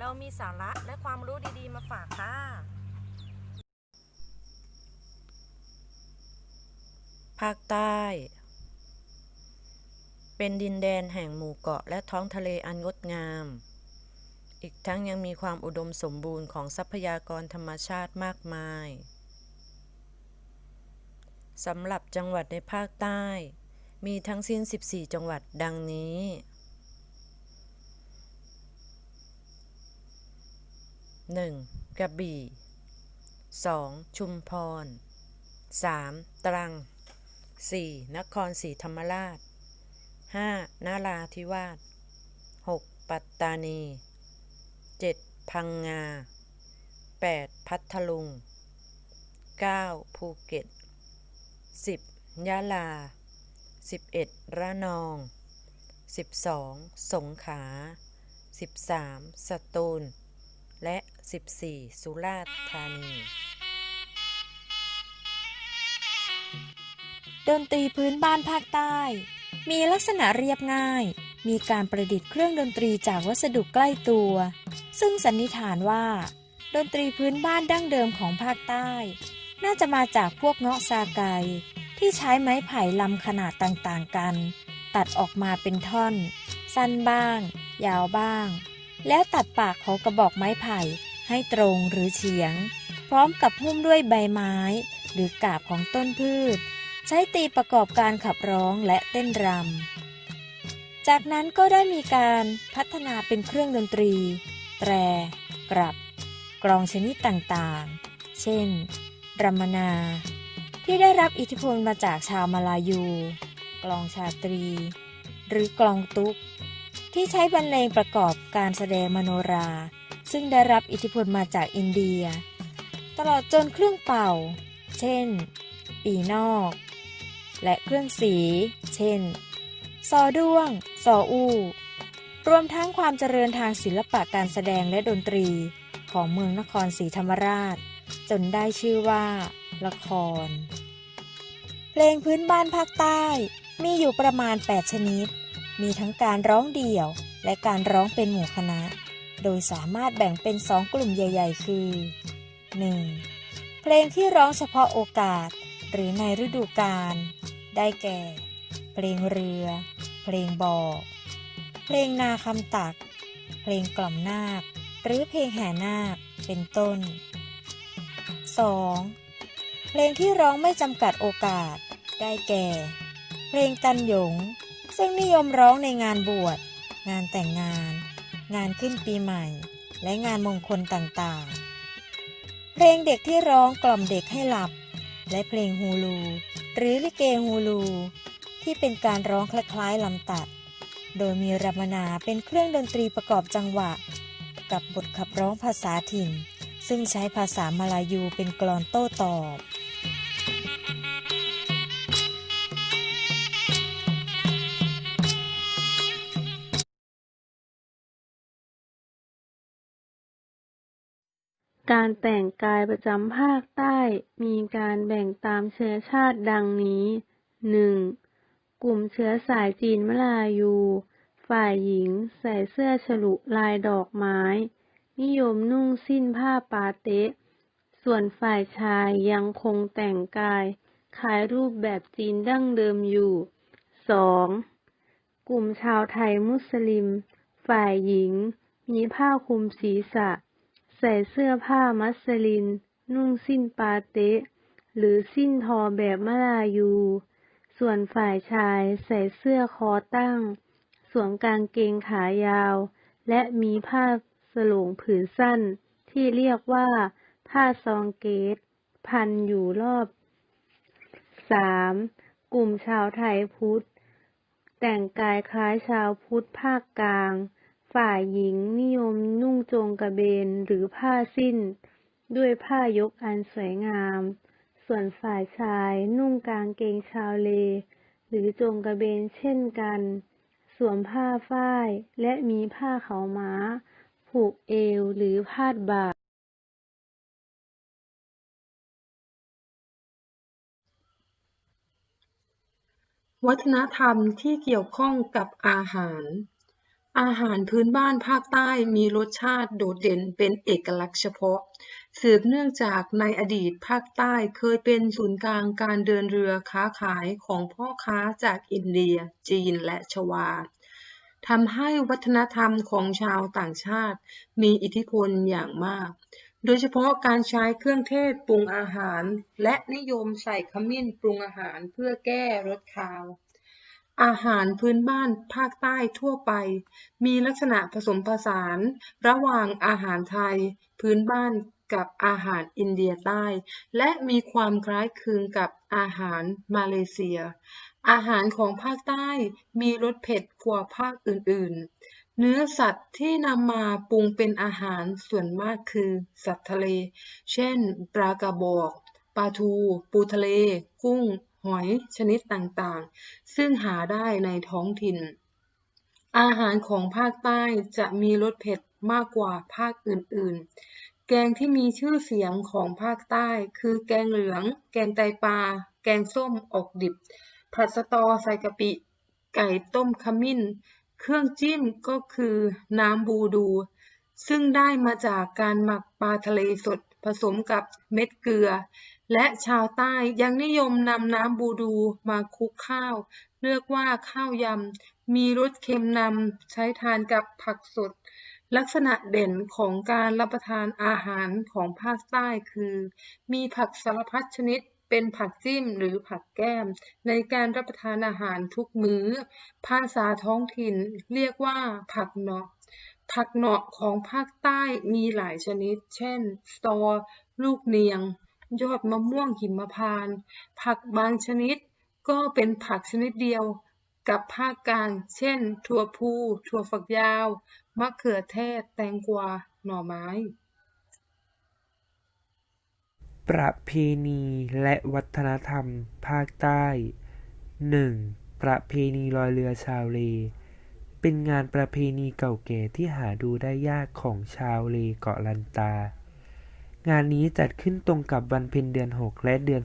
เรามีสาระและความรู้ดีๆ มาฝากค่ะ ภาคใต้ เป็นดินแดนแห่งหมู่เกาะและท้องทะเลอันงดงาม อีกทั้งยังมีความอุดมสมบูรณ์ของทรัพยากรธรรมชาติมากมายสำหรับจังหวัดในภาคใต้ มีทั้งสิ้น 14 จังหวัดดังนี้ 1. กระบี่ 2. ชุมพร 3. ตรัง 4. นครศรีธรรมราช 5. นาราธิวาส 6. ปัตตานี 7. พังงา 8. พัทลุง 9. ภูเก็ต 10. ยะลา 11. ระนอง 12. สงขลา 13. สตูล และ 14. สุราษฎร์ธานี ดนตรีพื้นบ้านภาคใต้ มีลักษณะเรียบง่าย มีการประดิษฐ์เครื่องดนตรีจากวัสดุใกล้ตัว ซึ่งสันนิษฐานว่า ดนตรีพื้นบ้านดั้งเดิมของภาคใต้ น่าจะมาจากพวกเงาะซาไกที่ใช้ไม้ไผ่ลำขนาดต่างๆกัน ตัดออกมาเป็นท่อน สั้นบ้าง ยาวบ้าง แล้วตัดปากของกระบอกไม้ไผ่ ให้ตรงหรือเฉียง พร้อมกับหุ้มด้วยใบไม้ หรือกาบของต้นพืช ใช้ตีประกอบการขับร้องและเต้นรำ จากนั้นก็ได้มีการพัฒนาเป็นเครื่องดนตรี แตร กรับ กลองชนิดต่างๆ เช่นรัมนา ที่ได้รับอิทธิพลมาจากชาวมาลายู กลองชาตรี หรือกลองตุกที่ใช้บรรเลงประกอบการแสดงมโนรา ซึ่งได้รับอิทธิพลมาจากอินเดีย ตลอดจนเครื่องเป่า เช่น ปีนอก และเครื่องสี เช่น ซอด้วง ซออูรวมทั้งความเจริญทางศิลปะการแสดงและดนตรีของเมืองนครศรีธรรมราช จนได้ชื่อว่า ละคร เพลงพื้นบ้านภาคใต้มีอยู่ประมาณ 8 ชนิด มีทั้งการร้องเดี่ยวและการร้องเป็นหมู่คณะ โดยสามารถแบ่งเป็นสองกลุ่มใหญ่ ๆ คือ 1. เพลงที่ร้องเฉพาะโอกาส หรือในฤดูกาล ได้แก่ เพลงเรือ เพลงบอก เพลงนาคำตัก เพลงกล่อมนาค หรือเพลงแห่นาค เป็นต้น 2. เพลงที่ร้องไม่จำกัดโอกาส ได้แก่ เพลงตันหยง ซึ่งนิยมร้องในงานบวช งานแต่งงาน งานขึ้นปีใหม่ และงานมงคลต่างๆ เพลงเด็กที่ร้องกล่อมเด็กให้หลับ และเพลงฮูลู หรือลิเกฮูลู ที่เป็นการร้องคล้ายๆลำตัด โดยมีรัมนาเป็นเครื่องดนตรีประกอบจังหวะ กับบทขับร้องภาษาถิ่น ซึ่งใช้ภาษามาลายูเป็นกลอนโต้ตอบ การแต่งกายประจำภาคใต้มีการแบ่งตามเชื้อชาติดังนี้ 1. กลุ่มเชื้อสายจีนมลายู ฝ่ายหญิงใส่เสื้อฉลุลายดอกไม้ นิยมนุ่งสิ้นผ้าปาเต๊ะ ส่วนฝ่ายชายยังคงแต่งกายคล้ายรูปแบบจีนดั้งเดิมอยู่ 2. กลุ่มชาวไทยมุสลิม ฝ่ายหญิง มีผ้าคลุมศีรษะ ใส่เสื้อผ้ามัสลิน นุ่งสิ้นปาเต๊ะหรือสิ้นทอแบบมลายู ส่วนฝ่ายชายใส่เสื้อคอตั้ง สวมกางเกงขายาว และมีผ้าสลงผืนสั้น ที่เรียกว่า ผ้าซองเกต พันอยู่รอบ 3. กลุ่มชาวไทยพุทธ แต่งกายคล้ายชาวพุทธภาคกลาง ฝ่ายหญิงนิยมนุ่งโจงกระเบนหรือผ้าสิ้น ด้วยผ้ายกอันสวยงาม ส่วนฝ่ายชายนุ่งกางเกงชาวเล หรือโจงกระเบนเช่นกัน สวมผ้าฝ้ายและมีผ้าขาวม้า ผูกเอวหรือพาดบ่าวัฒนธรรมที่เกี่ยวข้องกับอาหาร อาหารพื้นบ้านภาคใต้มีรสชาติโดดเด่นเป็นเอกลักษณ์เฉพาะ สืบเนื่องจากในอดีตภาคใต้เคยเป็นศูนย์กลางการเดินเรือค้าขายของพ่อค้าจากอินเดีย จีนและชวาทำให้วัฒนธรรมของชาวต่างชาติ มีอิทธิพลอย่างมาก โดยเฉพาะการใช้เครื่องเทศปรุงอาหาร และนิยมใส่ขมิ้นปรุงอาหารเพื่อแก้รสคาว อาหารพื้นบ้านภาคใต้ทั่วไป มีลักษณะผสมผสาน ระหว่างอาหารไทย พื้นบ้านกับอาหารอินเดียใต้ และมีความคล้ายคลึงกับอาหารมาเลเซีย อาหารของภาคใต้มีรสเผ็ดกว่าภาคอื่นๆ เนื้อสัตว์ที่นำมาปรุงเป็นอาหารส่วนมากคือสัตว์ทะเล เช่น ปลากระบอก ปลาทู ปูทะเล กุ้ง หอยชนิดต่างๆ ซึ่งหาได้ในท้องถิ่น อาหารของภาคใต้จะมีรสเผ็ดมากกว่าภาคอื่นๆ แกงที่มีชื่อเสียงของภาคใต้คือแกงเหลือง แกงไตปลา แกงส้มออกดิบ ผัดสะตอใส่กะปิ ไก่ต้มขมิ้น เครื่องจิ้มก็คือน้ำบูดู ซึ่งได้มาจากการหมักปลาทะเลสด สมกับเม็ดเกลือ และชาวใต้ยังนิยมนำน้ำบูดูมาคลุกข้าว เรียกว่าข้าวยำ มีรสเค็มนำใช้ทานกับผักสด ลักษณะเด่นของการรับประทานอาหารของภาคใต้คือ มีผักสารพัดชนิดเป็นผักจิ้มหรือผักแก้ม ในการรับประทานอาหารทุกมื้อ ภาษาท้องถิ่นเรียกว่าผักเนาะ ผักเหนาะของภาคใต้มีหลายชนิด เช่น สตอ ลูกเนียง ยอดมะม่วงหิมพานต์ ผักบางชนิดก็เป็นผักชนิดเดียวกับภาคกลาง เช่น ถั่วพู ถั่วฝักยาว มะเขือเทศ แตงกวา หน่อไม้ ประเพณีและวัฒนธรรมภาคใต้ 1. ประเพณีลอยเรือชาวเล เป็นงานประเพณีเก่าแก่ที่หาดูได้ยากของชาวเลเกาะลันตา งานนี้จัดขึ้นตรงกับวันเพ็ญเดือน 6 และเดือน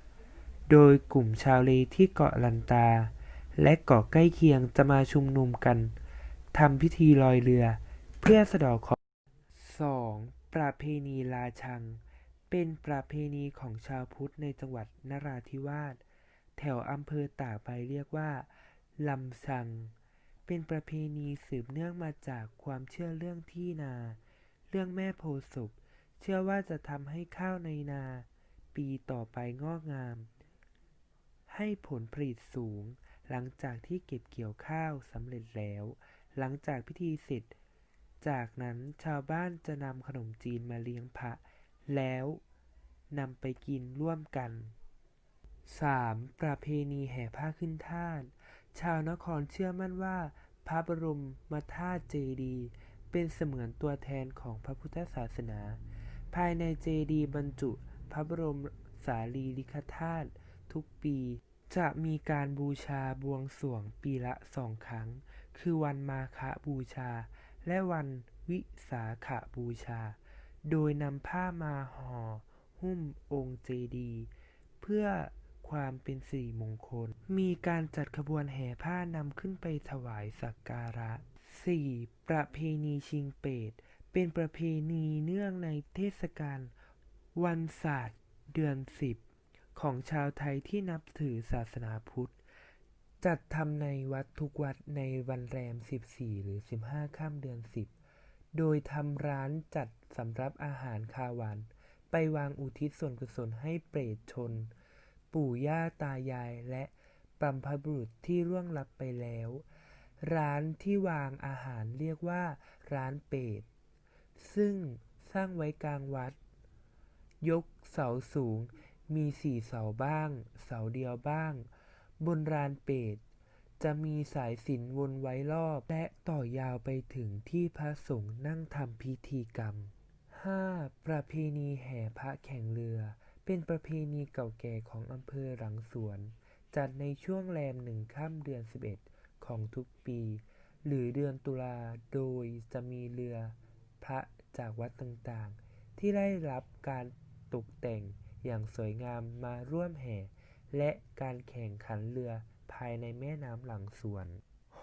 11 โดยกลุ่มชาวเลที่เกาะลันตา และเกาะใกล้เคียงจะมาชุมนุมกันทำพิธีลอยเรือ เพื่อสะดอกเคราะห์ 2. ประเพณีลาชัง เป็นประเพณีของชาวพุทธในจังหวัดนราธิวาส แถวอำเภอตากใบเรียกว่าลำชัง เป็นประเพณีสืบเนื่องมาจากความเชื่อเรื่องที่นา เรื่องแม่โพธิ์ศพเชื่อว่าจะทำให้ข้าวในนา ปีต่อไปงอกงาม ให้ผลผลิตสูง หลังจากที่เก็บเกี่ยวข้าวสำเร็จแล้ว หลังจากพิธีเสร็จ จากนั้นชาวบ้านจะนำขนมจีนมาเลี้ยงพระ แล้วนำไปกินร่วมกัน 3. ประเพณีแห่ผ้าขึ้นธาตุชาวนครเชื่อมั่นว่า พระบรมธาตุเจดีย์เป็นเสมือนตัวแทนของพระพุทธศาสนา ภายในเจดีย์บรรจุพระบรมสารีริกธาตุทุกปี จะมีการบูชาบวงสรวงปีละสองครั้ง คือวันมาฆบูชา และวันวิสาขบูชา โดยนำผ้ามาห่อหุ้มองค์เจดีย์เพื่อ ความเป็นสิริมงคล มีการจัดขบวนแห่ผ้านำขึ้นไปถวายสักการะ 4. ประเพณีชิงเปตเป็นประเพณีเนื่องในเทศกาลวันศาสตร์เดือน 10 ของชาวไทยที่นับถือศาสนาพุทธ จัดทำในวัดทุกวัดในวันแรม 14 หรือ 15ค่ำเดือน 10 โดยทำร้านจัดสำรับอาหารคาหวานไปวางอุทิศส่วนกุศลให้เปรตชน ปู่ย่าตายายและบรรพบุรุษที่ร่วงลับไปแล้ว ร้านที่วางอาหารเรียกว่า ร้านเปรตซึ่งสร้างไว้กลางวัด ยกเสาสูง มีสี่เสาบ้าง เสาเดียวบ้าง บนลานเปรตจะมีสายสินวนไว้รอบ และต่อยาวไปถึงที่พระสงฆ์นั่งทำพิธีกรรม 5. ประเพณีแห่พระแข่งเรือ เป็นประเพณีเก่าแก่ของอำเภอหลังสวน จัดในช่วงแรมหนึ่งค่ำเดือน 11 ของทุกปี หรือเดือนตุลาโดยจะมีเรือพระจากวัดต่างๆ ที่ได้รับการตกแต่งอย่างสวยงามมาร่วมแห่ และการแข่งขันเรือภายในแม่น้ำหลังสวน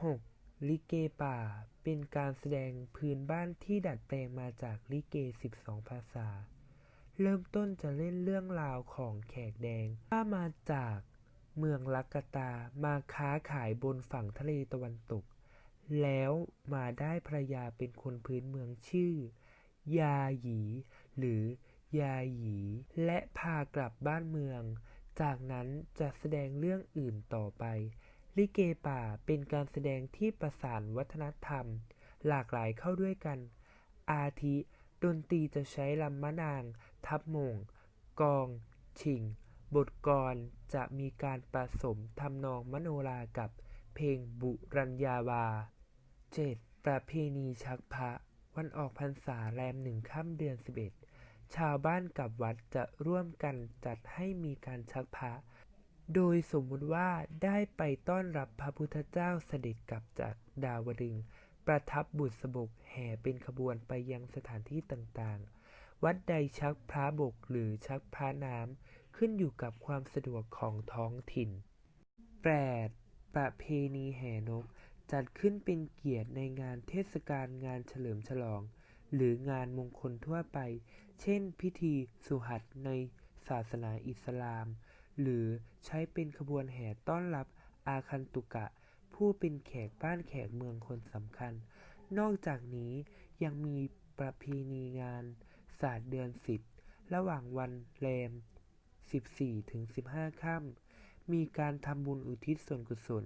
6. ลิเกป่า เป็นการแสดงพื้นบ้านที่ดัดแปลงมาจากลิเก 12 ภาษา เริ่มต้นจะเล่นเรื่องราวของแขกแดงว่ามาจากเมืองลักกตามาค้าขายบนฝั่งทะเลตะวันตก แล้วมาได้ภรรยาเป็นคนพื้นเมืองชื่อ ยาหยี หรือยาหยี และพากลับบ้านเมือง จากนั้นจะแสดงเรื่องอื่นต่อไป ลิเกป่าเป็นการแสดงที่ประสานวัฒนธรรม หลากหลายเข้าด้วยกัน อาทิ ดนตรีจะใช้ลำมะนาง ทับมง กองฉิ่งบทกลอนจะมีการผสมทำนองมโนรากับเพลงบุรัญญาวา 7. ประเพณีชักพระ วันออกพรรษาแรมหนึ่งค่ำเดือน 11 ชาวบ้านกับวัดจะร่วมกันจัดให้มีการชักพระโดยสมมุติว่าได้ไปต้อนรับพระพุทธเจ้าเสด็จกลับจากดาวดึง ประทับบุษบกแห่เป็นขบวนไปยังสถานที่ต่างๆ วัดใดชักพระบกหรือชักพระน้ำขึ้นอยู่กับความสะดวกของท้องถิ่น 8. ประเพณีแห่นก จัดขึ้นเป็นเกียรติในงานเทศกาลงานเฉลิมฉลอง หรืองานมงคลทั่วไป เช่น พิธีสุหัตในศาสนาอิสลาม หรือใช้เป็นขบวนแห่ต้อนรับอาคันตุกะ ผู้เป็นแขกบ้านแขกเมืองคนสำคัญ นอกจากนี้ยังมีประเพณีงาน ศาสตร์เดือนสิบระหว่างวันแรม 14 ถึง 15 ค่ำมีการทำบุญอุทิศส่วนกุศล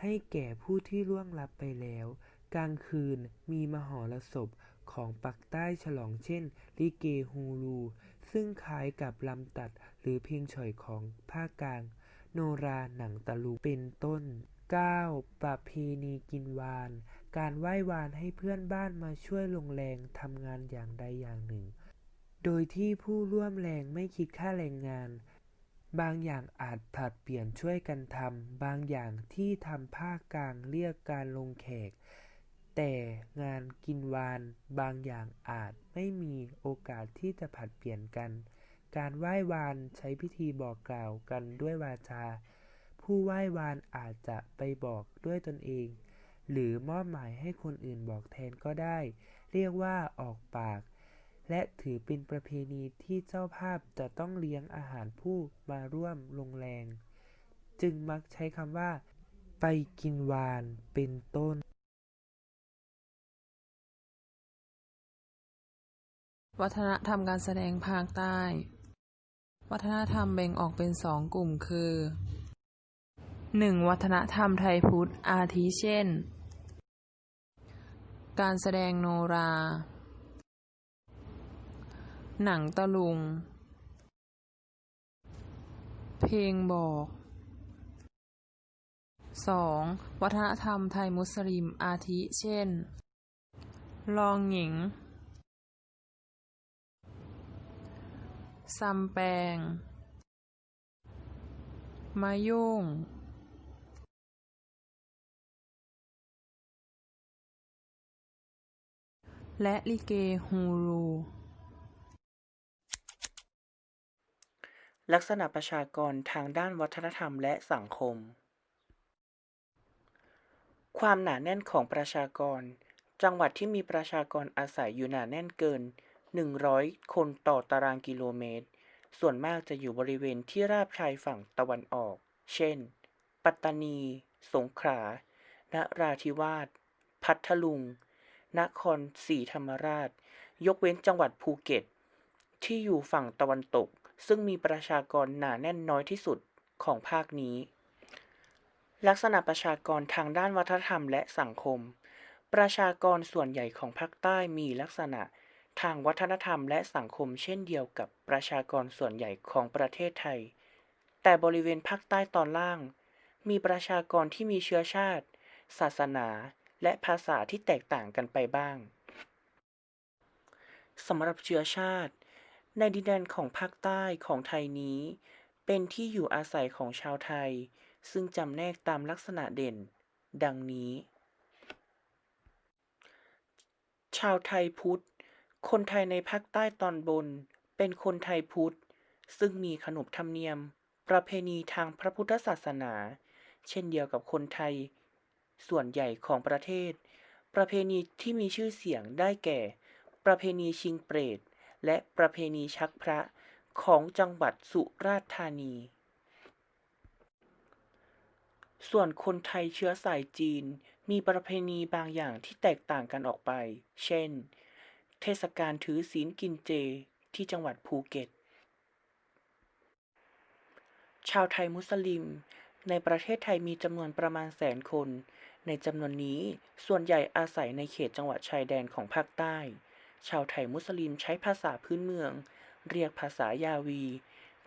ให้แก่ผู้ที่ล่วงลับไปแล้ว กลางคืนมีมหรสพของปักใต้ฉลองเช่น ลิเกฮูลูซึ่งคล้ายกับลำตัดหรือเพลงฉ่อยของภาคกลาง โนราหนังตะลุงเป็นต้น 9. ประเพณีกินวาน การไหว้วานให้เพื่อนบ้านมาช่วยลงแรงทำงานอย่างใดอย่างหนึ่ง โดยที่ผู้ร่วมแรงไม่คิดค่าแรงงาน บางอย่างอาจผลัดเปลี่ยนช่วยกันทำ บางอย่างที่ทำภาคกลางเรียกการลงแขก แต่งานกินวาน บางอย่างอาจไม่มีโอกาสที่จะผลัดเปลี่ยนกัน การไหว้วานใช้พิธีบอกกล่าวกันด้วยวาจา ผู้ไหว้วานอาจจะไปบอกด้วยตนเอง หรือมอบหมายให้คนอื่นบอกแทนก็ได้ เรียกว่าออกปาก และถือเป็นประเพณีที่เจ้าภาพจะต้องเลี้ยงอาหารผู้มาร่วมลงแรง จึงมักใช้คำว่า ไปกินวานเป็นต้น วัฒนธรรมการแสดงภาคใต้ วัฒนธรรมแบ่งออกเป็นสองกลุ่มคือ 1. วัฒนธรรมไทยพุทธ อาทิเช่น การแสดงโนรา หนังตะลุง เพลงบอก 2. วัฒนธรรมไทยมุสลิม อาทิเช่น ลองหญิง ซัมแปงมายุ่ง และลิเกฮูลูลักษณะประชากรทางด้านวัฒนธรรมและสังคม ความหนาแน่นของประชากร จังหวัดที่มีประชากรอาศัยอยู่หนาแน่นเกิน 100 คนต่อตารางกิโลเมตร ส่วนมากจะอยู่บริเวณที่ราบชายฝั่งตะวันออก เช่น ปัตตานี สงขลานราธิวาส พัทลุง นครศรีธรรมราช ยกเว้นจังหวัดภูเก็ต ที่อยู่ฝั่งตะวันตก ซึ่งมีประชากรหนาแน่นน้อยที่สุดของภาคนี้ ลักษณะประชากรทางด้านวัฒนธรรมและสังคม ประชากรส่วนใหญ่ของภาคใต้มีลักษณะทางวัฒนธรรมและสังคมเช่นเดียวกับประชากรส่วนใหญ่ของประเทศไทย แต่บริเวณภาคใต้ตอนล่าง มีประชากรที่มีเชื้อชาติ ศาสนา และภาษาที่แตกต่างกันไปบ้างสำหรับเชื้อชาติ ในดินแดนของภาคใต้ของไทยนี้ เป็นที่อยู่อาศัยของชาวไทย ซึ่งจำแนกตามลักษณะเด่น ดังนี้ ชาวไทยพุทธ คนไทยในภาคใต้ตอนบน เป็นคนไทยพุทธ ซึ่งมีขนบธรรมเนียม ประเพณีทางพระพุทธศาสนา เช่นเดียวกับคนไทย ส่วนใหญ่ของประเทศ ประเพณีที่มีชื่อเสียงได้แก่ ประเพณีชิงเปรต และประเพณีชักพระของจังหวัดสุราษฎร์ธานี ส่วนคนไทยเชื้อสายจีนมีประเพณีบางอย่างที่แตกต่างกันออกไป เช่น เทศกาลถือศีลกินเจที่จังหวัดภูเก็ต ชาวไทยมุสลิม ในประเทศไทยมีจำนวนประมาณแสนคน ในจำนวนนี้ส่วนใหญ่อาศัยในเขตจังหวัดชายแดนของภาคใต้ ชาวไทยมุสลิมใช้ภาษาพื้นเมือง เรียกภาษายาวี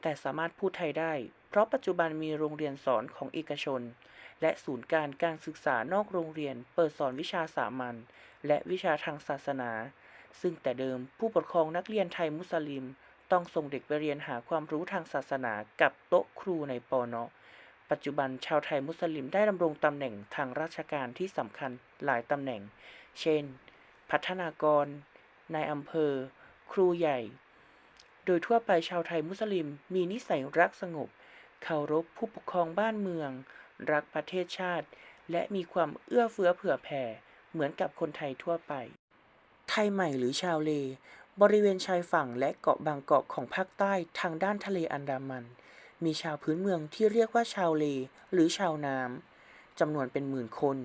แต่สามารถพูดไทยได้ เพราะปัจจุบันมีโรงเรียนสอนของเอกชน และศูนย์การการศึกษานอกโรงเรียนเปิดสอนวิชาสามัญและวิชาทางศาสนา ซึ่งแต่เดิมผู้ปกครองนักเรียนไทยมุสลิม ต้องส่งเด็กไปเรียนหาความรู้ทางศาสนากับโต๊ะครูในปอนาะ ปัจจุบันชาวไทยมุสลิมได้ดำรงตำแหน่งทางราชการที่สำคัญหลายตำแหน่ง เช่น พัฒนากร นายอำเภอ ครูใหญ่ โดยทั่วไปชาวไทยมุสลิมมีนิสัยรักสงบ เคารพผู้ปกครองบ้านเมือง รักประเทศชาติ และมีความเอื้อเฟื้อเผื่อแผ่ เหมือนกับคนไทยทั่วไป ไทยใหม่หรือชาวเล บริเวณชายฝั่งและเกาะบางเกาะของภาคใต้ทางด้านทะเลอันดามัน มีชาวพื้นเมืองที่เรียกว่าชาวเล หรือชาวน้ำจำนวนเป็นหมื่นคน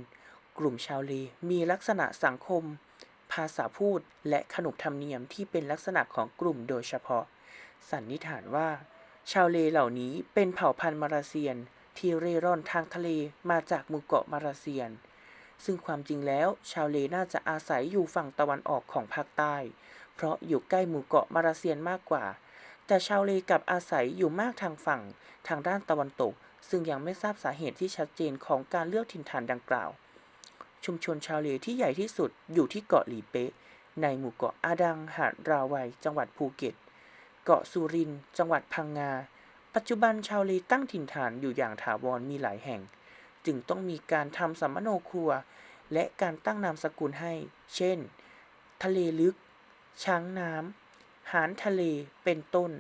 กลุ่มชาวเลมีลักษณะสังคม ภาษาพูดและขนบธรรมเนียมที่เป็นลักษณะของกลุ่มโดยเฉพาะ สันนิษฐานว่า ชาวเลเหล่านี้เป็นเผ่าพันธุ์มาราเซียน ที่เร่ร่อนทางทะเลมาจากหมู่เกาะมาราเซียน ซึ่งความจริงแล้ว ชาวเลน่าจะอาศัยอยู่ฝั่งตะวันออกของภาคใต้ เพราะอยู่ใกล้หมู่เกาะมาราเซียนมากกว่า แต่ชาวเลกลับอาศัยอยู่มากทางฝั่งทางด้านตะวันตก ซึ่งยังไม่ทราบสาเหตุที่ชัดเจนของการเลือกถิ่นฐานดังกล่าว ชุมชนชาวเลที่ใหญ่ที่สุดอยู่ที่เกาะหลีเป๊ะ ในหมู่เกาะอาดังหาดราวัย จังหวัดภูเก็ต เกาะสุรินจังหวัดพังงา ปัจจุบันชาวเลตั้งถิ่นฐานอยู่อย่างถาวรมีหลายแห่ง จึงต้องมีการทำสัมมโนครัว และการตั้งนามสกุลให้ เช่น ทะเลลึก ช้างน้ำ หานทะเลเป็นต้น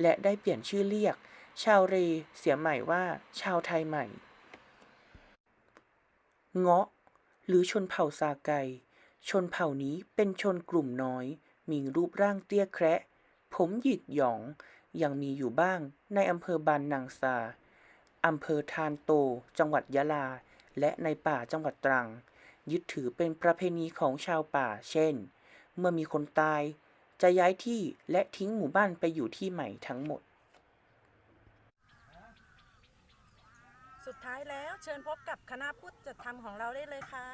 และได้เปลี่ยนชื่อเรียก ชาวเรเสียใหม่ว่า ชาวไทยใหม่ เงาะ หรือชนเผ่าซาไก ชนเผ่านี้เป็นชนกลุ่มน้อย มีรูปร่างเตี้ยแคระผมหยิกหยอง ยังมีอยู่บ้างในอำเภอบานนางซาอำเภอทานโต จังหวัดยะลา และในป่าจังหวัดตรัง ยึดถือเป็นประเพณีของชาวป่า เช่น เมื่อมีคนตาย จะย้ายที่และทิ้งหมู่บ้านไปอยู่ที่ใหม่ทั้งหมด สุดท้ายแล้วเชิญพบกับคณะผู้จัดทำของเราได้เลยค่ะ